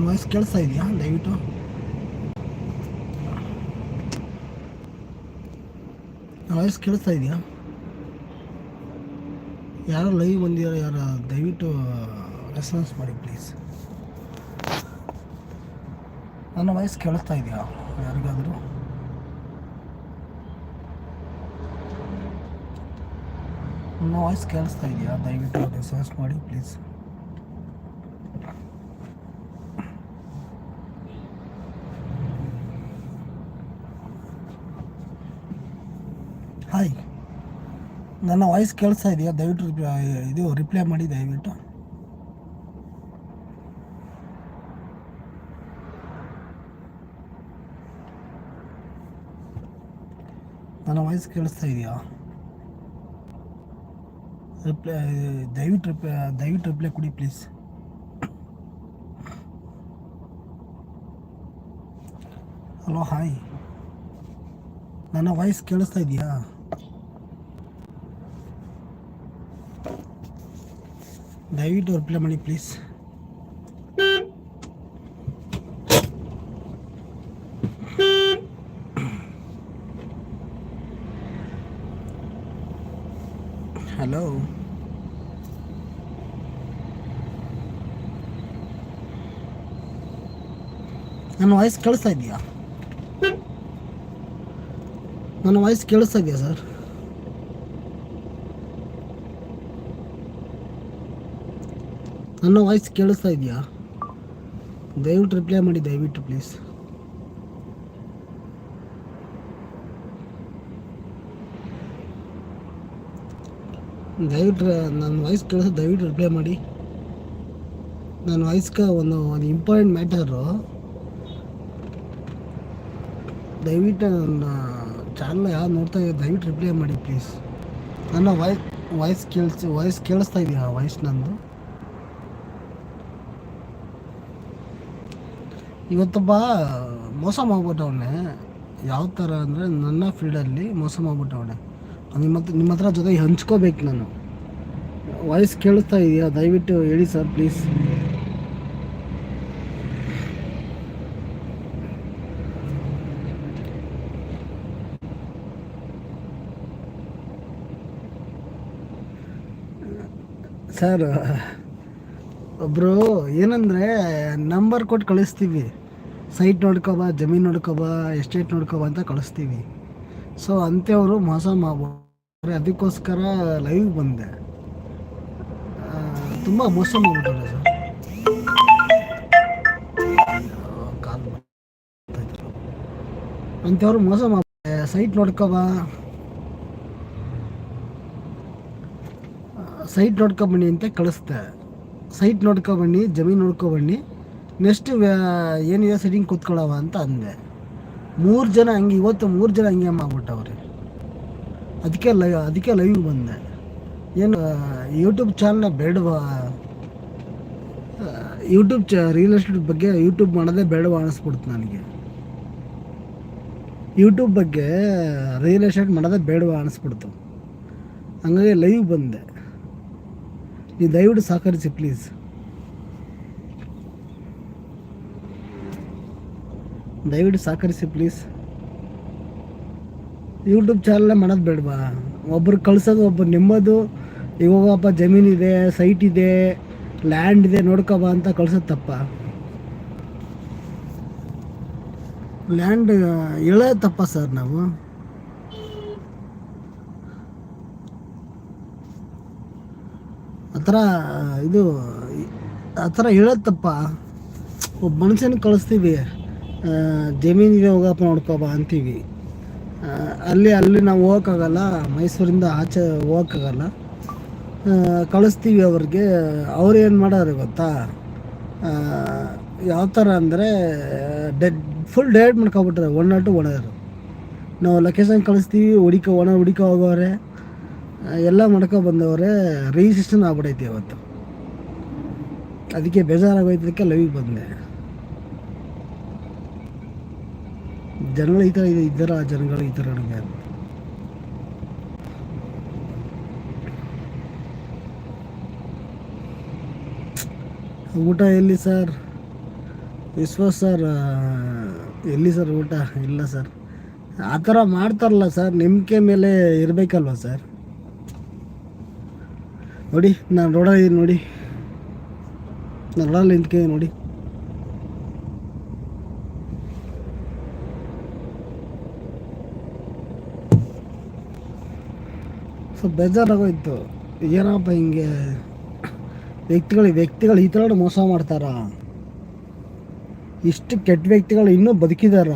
ನನ್ನ ವಾಯ್ಸ್ ಕೇಳಿಸ್ತಾ ಇದೆಯಾ? ದಯವಿಟ್ಟು. ನನ್ನ ವಾಯ್ಸ್ ಕೇಳಿಸ್ತಾ ಇದೆಯಾ? ಯಾರೋ ಲೈವ್ ಬಂದಿರೋ ಯಾರು, ದಯವಿಟ್ಟು ರೆಸ್ಪಾನ್ಸ್ ಮಾಡಿ ಪ್ಲೀಸ್ ನನ್ನ ವಾಯ್ಸ್ ಕೇಳಿಸ್ತಾ ಇದೆಯಾ? ಯಾರಿಗಾದರೂ? ನನ್ನ ವಾಯ್ಸ್ ಕೇಳಿಸ್ತಾ ಇದೆಯಾ? ದಯವಿಟ್ಟು ರೆಸ್ಪಾನ್ಸ್ ಮಾಡಿ ಪ್ಲೀಸ್ ಹಾಯ್ ನನ್ನ ವಾಯ್ಸ್ ಕೇಳಿಸ್ತಾ ಇದೆಯಾ? ದಯವಿಟ್ಟು ಇದು ರಿಪ್ಲೈ ಮಾಡಿ, ದಯವಿಟ್ಟು. ನನ್ನ ವಾಯ್ಸ್ ಕೇಳಿಸ್ತಾ ಇದೆಯಾ? ರಿಪ್ಲೈ ದಯವಿಟ್ಟು ರಿಪ್ಲೈ ದಯವಿಟ್ಟು ರಿಪ್ಲೈ ಕೊಡಿ ಪ್ಲೀಸ್ ಹಲೋ ಹಾಯ್ ನನ್ನ ವಾಯ್ಸ್ ಕೇಳಿಸ್ತಾ ಇದೆಯಾ? ದಯವಿಟ್ಟು ರಿಪ್ಲೈ ಮಾಡಿ ಪ್ಲೀಸ್ ಹಲೋ ನನ್ನ ವಾಯ್ಸ್ ಕೇಳಿಸ್ತಾ ಇದೆಯಾ? ನನ್ನ ವಾಯ್ಸ್ ಕೇಳಿಸ್ತಾ ಇದೆಯಾ ಸರ್ ನನ್ನ ವಾಯ್ಸ್ ಕೇಳಿಸ್ತಾ ಇದೆಯಾ? ದಯವಿಟ್ಟು ರಿಪ್ಲೈ ಮಾಡಿ, ದಯವಿಟ್ಟು ಪ್ಲೀಸ್ ದಯವಿಟ್ಟು, ನನ್ನ ವಾಯ್ಸ್ ಕೇಳಿಸ್ತಾ, ದಯವಿಟ್ಟು ರಿಪ್ಲೈ ಮಾಡಿ. ನನ್ನ ವಾಯ್ಸ್ಗೆ ಒಂದು ಒಂದು ಇಂಪಾರ್ಟೆಂಟ್ ಮ್ಯಾಟರು ದಯವಿಟ್ಟು ನನ್ನ ಚಾನಲ್ ಯಾರು ನೋಡ್ತಾ ಇದ್ದಾರೆ, ದಯವಿಟ್ಟು ರಿಪ್ಲೈ ಮಾಡಿ ಪ್ಲೀಸ್ ನನ್ನ ವಾಯ್ಸ್ ವಾಯ್ಸ್ ಕೇಳಿಸಿ ವಾಯ್ಸ್ ಕೇಳಿಸ್ತಾ ಇದೆಯಾ ವಾಯ್ಸ್ ನಂದು? ಇವತ್ತೊಬ್ಬ ಮೋಸ ಮಾಡ್ಬಿಟ್ಟವನೆ. ಯಾವ ಥರ ಅಂದರೆ ನನ್ನ ಫೀಲ್ಡಲ್ಲಿ ಮೋಸ ಮಾಡ್ಬಿಟ್ಟವನೆ. ನಿಮ್ಮ ಹತ್ರ ನಿಮ್ಮ ಹತ್ರ ಜೊತೆ ಹಂಚ್ಕೋಬೇಕು ನಾನು. ವಾಯ್ಸ್ ಕೇಳಿಸ್ತಾ ಇದೆಯಾ? ದಯವಿಟ್ಟು ಹೇಳಿ ಸರ್, ಪ್ಲೀಸ್. ಸರ್ ಒಬ್ಬರು ಏನಂದರೆ ನಂಬರ್ ಕೊಟ್ಟು ಕಳಿಸ್ತೀವಿ. ಸೈಟ್ ನೋಡ್ಕೊಬ, ಜಮೀನು ನೋಡ್ಕೊಬ, ಎಸ್ಟೇಟ್ ನೋಡ್ಕೊಬ ಅಂತ ಕಳಿಸ್ತೀವಿ. ಸೊ ಅಂಥವ್ರು ಮೋಸ ಮಾಡ್ಬೋದು ಅದಕ್ಕೋಸ್ಕರ ಲೈವ್ ಬಂದೆ. ತುಂಬ ಮೋಸ ಮಾಡ್ಬಿಟ್ಟಾರೆ ಸರ್. ಕಾಲ್ ಅಂಥವ್ರು ಮೋಸ ಮಾಡ ಸೈಟ್ ನೋಡ್ಕೊಬ. ಸೈಟ್ ನೋಡ್ಕೊಬನ್ನಿ ಅಂತ ಕಳಿಸ್ದೆ. ಸೈಟ್ ನೋಡ್ಕೊಬನ್ನಿ, ಜಮೀನು ನೋಡ್ಕೊಬನ್ನಿ. ನೆಕ್ಸ್ಟ್ ಏನಿದೆ ಸೆಟ್ಟಿಂಗ್ ಕೂತ್ಕೊಳ್ಳವ ಅಂತ ಅಂದೆ. ಮೂರು ಜನ ಹಂಗೆ, ಇವತ್ತು ಮೂರು ಜನ ಹಂಗೆ ಮಾಡ್ಬಿಟ್ಟವ್ರಿ. ಅದಕ್ಕೆ ಲೈವ್ ಅದಕ್ಕೆ ಲೈವ್ ಬಂದೆ. ಏನು ಯೂಟ್ಯೂಬ್ ಚಾನಲ್ ಬೇಡವಾ? ಯೂಟ್ಯೂಬ್ ಚ ರಿಯಲ್ ಎಸ್ಟೇಟ್ ಬಗ್ಗೆ ಯೂಟ್ಯೂಬ್ ಮಾಡೋದೇ ಬೇಡವಾ ಅನಿಸ್ಬಿಡ್ತು ನನಗೆ. ಯೂಟ್ಯೂಬ್ ಬಗ್ಗೆ ರಿಯಲ್ ಎಸ್ಟೇಟ್ ಮಾಡೋದೇ ಬೇಡವಾ ಅನಿಸ್ಬಿಡ್ತು. ಹಂಗಾಗಿ ಲೈವ್ ಬಂದೆ. ನೀವು ದಯವಿಟ್ಟು ಸಹಕರಿಸಿ ಪ್ಲೀಸ್ ದಯವಿಟ್ಟು ಸಹಕರಿಸಿ ಪ್ಲೀಸ್ ಯೂಟ್ಯೂಬ್ ಚಾನಲ್ಲೇ ಮಾಡೋದು ಬೇಡವಾ? ಒಬ್ಬರು ಕಳ್ಸೋದು ಒಬ್ಬರು ನೆಮ್ಮದು. ಇವಾಗಪ್ಪ ಜಮೀನಿದೆ ಸೈಟ್ ಇದೆ ಲ್ಯಾಂಡ್ ಇದೆ ನೋಡ್ಕೊಬ ಅಂತ ಕಳ್ಸೋದು ತಪ್ಪ. ಲ್ಯಾಂಡ್ ಹೇಳೋದು ತಪ್ಪ ಸರ್ ನಾವು. ಆ ಥರ, ಇದು ಆ ಥರ ಹೇಳೋದು ತಪ್ಪ. ಒಬ್ಬ ಮನುಷ್ಯನಿಗೆ ಕಳಿಸ್ತೀವಿ. ಜಮೀನಿಗೆ ಹೋಗಪ್ಪ ನೋಡ್ಕೊಬ ಅಂತೀವಿ. ಅಲ್ಲಿ ಅಲ್ಲಿ ನಾವು ಹೋಗೋಕ್ಕಾಗಲ್ಲ, ಮೈಸೂರಿಂದ ಆಚೆ ಹೋಗೋಕ್ಕಾಗಲ್ಲ. ಕಳಿಸ್ತೀವಿ ಅವ್ರಿಗೆ. ಅವ್ರು ಏನು ಮಾಡೋರು ಗೊತ್ತಾ? ಯಾವ ಥರ ಅಂದರೆ ಡೆಡ್ ಫುಲ್ ಡೇಟ್ ಮಾಡ್ಕೊಬಿಟ್ರೆ ಒನ್ ನಾಟ್ ಟು ಒಣರು ನಾವು ಲೊಕೇಶನ್ ಕಳಿಸ್ತೀವಿ, ಹುಡಿಕೋ, ಒಣ ಹುಡಿಕೋ ಹೋಗೋರೆ. ಎಲ್ಲ ಮಾಡ್ಕೊ ಬಂದವ್ರೆ ರಿಜಿಸ್ಟ್ರೇಷನ್ ಆಗ್ಬಿಟ್ಟೈತಿ ಇವತ್ತು. ಅದಕ್ಕೆ ಬೇಜಾರಾಗೋಯ್ತದಕ್ಕೆ ಲವಿಗೆ ಬಂದೆ. ಜನಗಳು ಈ ಥರ ಇದೆ ಆ ಜನಗಳು ಈ ಥರ ನನಗೆ ಊಟ ಎಲ್ಲಿ ಸರ್? ವಿಶ್ವ ಸರ್ ಎಲ್ಲಿ ಸರ್ ಊಟ? ಇಲ್ಲ ಸರ್. ಆ ಥರ ಮಾಡ್ತಾರಲ್ಲ ಸರ್ ನಂಬಿಕೆ ಮೇಲೆ ಇರಬೇಕಲ್ವ ಸರ್? ನೋಡಿ, ನಾನು ರೋಡಲ್ಲಿ ನೋಡಿ. ನಾನು ರೋಡಲ್ಲಿ ನಿಂತ್ಕೆ ನೋಡಿ. ಸ್ವಲ್ಪ ಬೇಜಾರಾಗೋಯ್ತು. ಏನಪ್ಪ ಹಿಂಗೆ? ವ್ಯಕ್ತಿಗಳು ವ್ಯಕ್ತಿಗಳು ಈ ಥರ ಮೋಸ ಮಾಡ್ತಾರ? ಇಷ್ಟು ಕೆಟ್ಟ ವ್ಯಕ್ತಿಗಳು ಇನ್ನೂ ಬದುಕಿದಾರ?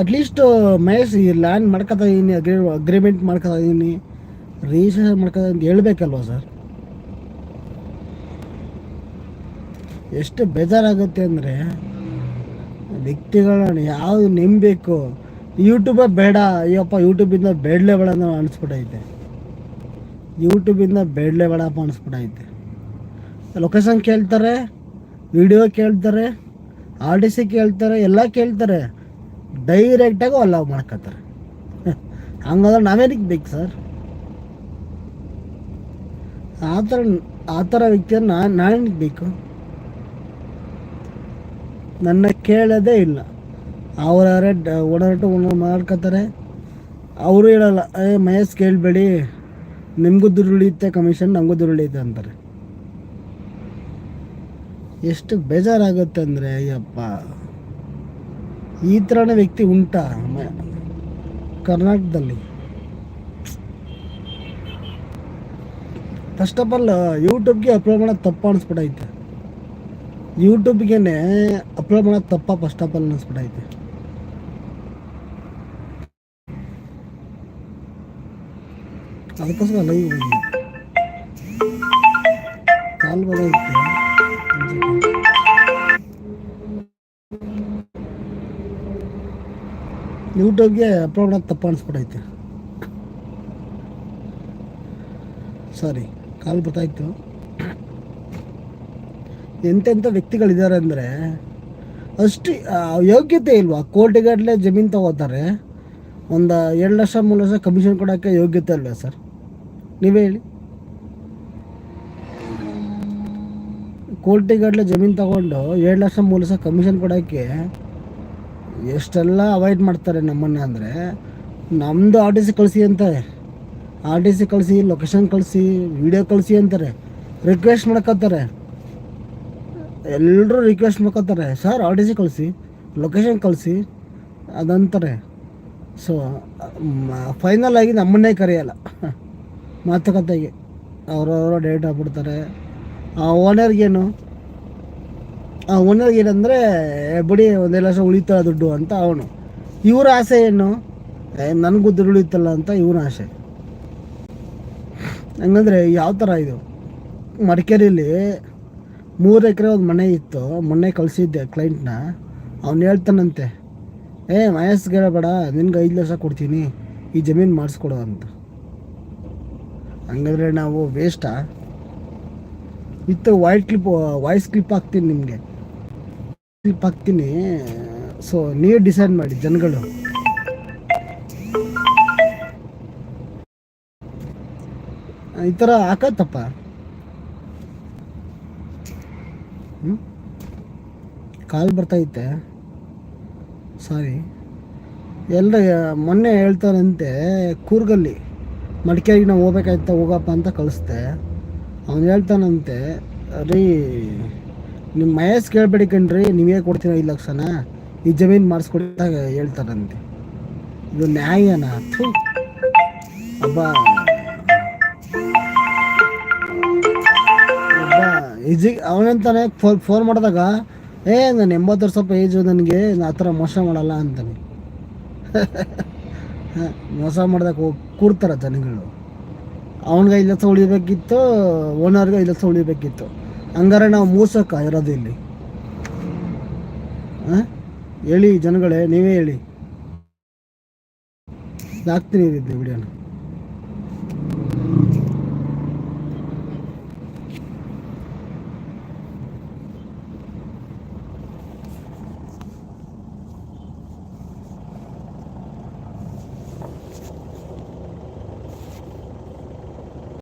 ಅಟ್ಲೀಸ್ಟ್ ಮಹೇಶ್, ಈ ಲ್ಯಾಂಡ್ ಮಾಡ್ಕೊತಾ ಇದ್ದೀನಿ ಅಗ್ರಿ ಅಗ್ರಿಮೆಂಟ್ ಮಾಡ್ಕೊತಾ ಇದ್ದೀನಿ ರಿಜಿಸ್ಟ್ರೇಷನ್ ಮಾಡ್ಕೊತಾ ಅಂತ ಹೇಳ್ಬೇಕಲ್ವ ಸರ್ ಎಷ್ಟು ಬೇಜಾರಾಗುತ್ತೆ ಅಂದರೆ, ವ್ಯಕ್ತಿಗಳನ್ನ ಯಾವುದು ನೆಮ್ಮಬೇಕು ಯೂಟ್ಯೂಬೇ ಬೇಡ, ಅಯ್ಯಪ್ಪ ಯೂಟ್ಯೂಬಿಂದ ಬೇಡಲೇ ಬೇಡ ಅಂತ ಅನಿಸ್ಬಿಟ್ಟೈತೆ ಯೂಟ್ಯೂಬಿಂದ ಬೇಡಲೇ ಬೇಡಪ್ಪ ಅನಿಸ್ಬಿಟ್ಟೈತೆ ಲೊಕೇಶನ್ ಕೇಳ್ತಾರೆ ವಿಡಿಯೋ ಕೇಳ್ತಾರೆ ಆರ್ ಡಿ ಸಿ ಕೇಳ್ತಾರೆ, ಎಲ್ಲ ಕೇಳ್ತಾರೆ. ಡೈರೆಕ್ಟಾಗಿ ಅಲೌ ಮಾಡ್ಕೊತಾರೆ. ಹಂಗಾದ್ರೆ ನಾವೇನಕ್ಕೆ ಬೇಕು ಸರ್ ಆ ಥರ ಆ ಥರ ವ್ಯಕ್ತಿಯನ್ನು ನಾನು ನಾನೇನಕ್ಕೆ ಬೇಕು? ನನ್ನ ಕೇಳೋದೇ ಇಲ್ಲ. ಅವರವರೇ ಓಡಾಟ ಮಾಡ್ಕೋತಾರೆ ಅವರು ಹೇಳಲ್ಲ, ಏ, ಮಹೇಶ್ ಕೇಳಬೇಡಿ, ನಿಮಗೂ ದುರುಳಿಯುತ್ತೆ ಕಮಿಷನ್ ನಮಗೂ ದುರುಳಿಯುತ್ತೆ ಅಂತಾರೆ. ಎಷ್ಟು ಬೇಜಾರಾಗುತ್ತೆ ಅಂದರೆ, ಅಯ್ಯಪ್ಪ, ಈ ಥರನೇ ವ್ಯಕ್ತಿ ಉಂಟ ಕರ್ನಾಟಕದಲ್ಲಿ. ಫಸ್ಟ್ ಆಫ್ ಆಲ್ ಯೂಟ್ಯೂಬ್ಗೆ ಅಪ್ಲೋಡ್ ಮಾಡೋದು ತಪ್ಪು ಅನಿಸ್ಬಿಟ್ಟೈತೆ ಯೂಟ್ಯೂಬ್ಗೆ ಅಪ್ಲೋಡ್ ಮಾಡೋದು ತಪ್ಪ ಫಸ್ಟ್ ಆಫ್ ಆಲ್ ಅನಿಸ್ಬಿಟ್ಟೈತೆ ಅದಕ್ಕೋಸ್ಕರ ಲೈವ್ ಕಾಲ್ ಬಂದೈತೆ ಯೂಟ್ಯೂಬ್ಗೆ ಅಪ್ಲೋಡ್ ಮಾಡೋದು ತಪ್ಪ ಅನಿಸ್ಬಿಟ್ಟೈತೆ ಸಾರಿ ಕಾಲ್ ಬರ್ತಾಯಿತ್ತು. ಎಂತೆಂಥ ವ್ಯಕ್ತಿಗಳಿದ್ದಾರೆ ಅಂದರೆ, ಅಷ್ಟು ಯೋಗ್ಯತೆ ಇಲ್ವಾ? ಕೋಟಿಗಟ್ಟಲೆ ಜಮೀನು ತಗೋತಾರೆ. ಒಂದು ಎರಡು ಲಕ್ಷ, ಮೂರು ಲಕ್ಷ ಕಮಿಷನ್ ಕೊಡೋಕ್ಕೆ ಯೋಗ್ಯತೆ ಇಲ್ವಾ ಸರ್? ನೀವೇ ಹೇಳಿ. ಕೋಟಿಗಟ್ಟಲೆ ಜಮೀನು ತಗೊಂಡು ಎರಡು ಲಕ್ಷ ಮೂರು ಲಕ್ಷ ಕಮಿಷನ್ ಕೊಡೋಕ್ಕೆ ಎಷ್ಟೆಲ್ಲ ಅವಾಯ್ಡ್ ಮಾಡ್ತಾರೆ ನಮ್ಮನ್ನು ಅಂದರೆ ನಮ್ಮದು ಆರ್ ಟಿ ಸಿ ಕಳಿಸಿ ಅಂತಾರೆ. ಆರ್ ಟಿ ಸಿ ಕಳಿಸಿ ಲೊಕೇಶನ್ ಕಳಿಸಿ ವಿಡಿಯೋ ಕಳಿಸಿ ಅಂತಾರೆ. ರಿಕ್ವೆಸ್ಟ್ ಮಾಡ್ಕೋತಾರೆ. ಎಲ್ಲರೂ ರಿಕ್ವೆಸ್ಟ್ ಮಾಡ್ಕೋತಾರೆ. ಸರ್ ಆರ್ ಟಿ ಸಿ ಕಳಿಸಿ ಲೊಕೇಶನ್ ಕಳಿಸಿ, ಅದಂತಾರೆ. ಸೊ ಫೈನಲ್ ಆಗಿ ನಮ್ಮನ್ನೇ ಕರೆಯಲ್ಲ. ಮಾತುಕತೆಗೆ ಅವರವರ ಡೇಟ್ ಹಾಕ್ಬಿಡ್ತಾರೆ ಆ ಓನರ್ಗೇನು ಆ ಓನರ್ಗೆ ಏನಂದರೆ ಬಿಡಿ, ಒಂದೇ ಲಕ್ಷ ಉಳಿತಾರ ದುಡ್ಡು ಅಂತ ಅವನು. ಇವ್ರ ಆಸೆ ಏನು? ನನಗೂ ದುಡ್ಡು ಉಳಿತಲ್ಲ ಅಂತ ಇವನ ಆಸೆ. ಹಂಗಂದ್ರೆ ಯಾವ ಥರ ಇದು? ಮಡಿಕೇರಿಲಿ ಮೂರು ಎಕರೆ ಒಂದು ಮನೆ ಇತ್ತು. ಮೊನ್ನೆ ಕಳಿಸಿದ್ದೆ ಕ್ಲೈಂಟ್ನ ಅವ್ನು ಹೇಳ್ತಾನಂತೆ, ಏ ಮಹೇಶ್ಗೆ ಹೇಳಬೇಡ ನಿನ್ಗೆ ಐದು ಲಕ್ಷ ಕೊಡ್ತೀನಿ, ಈ ಜಮೀನು ಮಾಡಿಸ್ಕೊಡು ಅಂತ. ಹಂಗಂದ್ರೆ ನಾವು ವೇಸ್ಟಾ with white clip voice clip ಹಾಕ್ತೀನಿ ನಿಮಗೆ. ಕ್ಲಿಪ್ ಹಾಕ್ತೀನಿ ಸೊ ನೀವು ಡಿಸೈಡ್ ಮಾಡಿ, ಜನಗಳು. ಈ ಥರ ಹಾಕತ್ತಪ್ಪ. ಹ್ಞೂ ಕಾಲ್ ಬರ್ತೈತೆ ಸಾರಿ ಎಲ್ಲ ಮೊನ್ನೆ ಹೇಳ್ತಾರಂತೆ, ಕೂರ್ಗಲ್ಲಿ. ಮಡಿಕೇರಿಗೆ ನಾವು ಹೋಗ್ಬೇಕಾಯ್ತ ಹೋಗಪ್ಪ ಅಂತ ಕಳಿಸ್ದೆ. ಅವನು ಹೇಳ್ತಾನಂತೆ, ರೀ ನಿಮ್ಮ ಮಹೇಶ್ ಕೇಳಬೇಡಿ ಕಣ್ರಿ, ನೀವೇ ಕೊಡ್ತೀರ ಐದು ಲಕ್ಷನ? ಈ ಜಮೀನು ಮಾಡಿಸ್ಕೊಡ್ತಾಗ ಹೇಳ್ತಾನಂತೆ. ಇದು ನ್ಯಾಯನ? ಅಬ್ಬಾ. ಈಜಿ ಅವನಂತಾನೆ ಫೋನ್ ಫೋನ್ ಮಾಡಿದಾಗ, ಏ, ನಾನು ಎಂಬತ್ತು ವರ್ಷ ಏಜು ನನಗೆ ನಾನು ಆ ಥರ ಮೋಸ ಮಾಡಲ್ಲ ಅಂತಾನೆ. ಮೋಸ ಮಾಡ್ದಾಗ ಹೋಗಿ ಕೂರ್ತಾರೆ ಜನಗಳು. ಅವನಿಗೆ ಐದು ಲಕ್ಷ ಉಳಿಬೇಕಿತ್ತು, ಓನರ್ಗೆ ಐದು ಲಕ್ಷ ಉಳಿಬೇಕಿತ್ತು. ಹಂಗಾರೆ ನಾವು ಮೂಸಕ್ಕ ಇರೋದು ಇಲ್ಲಿ. ಹೇಳಿ ಜನಗಳೇ, ನೀವೇ ಹೇಳಿ. ಹಾಕ್ತೀನಿ ವಿಡಿಯೋನ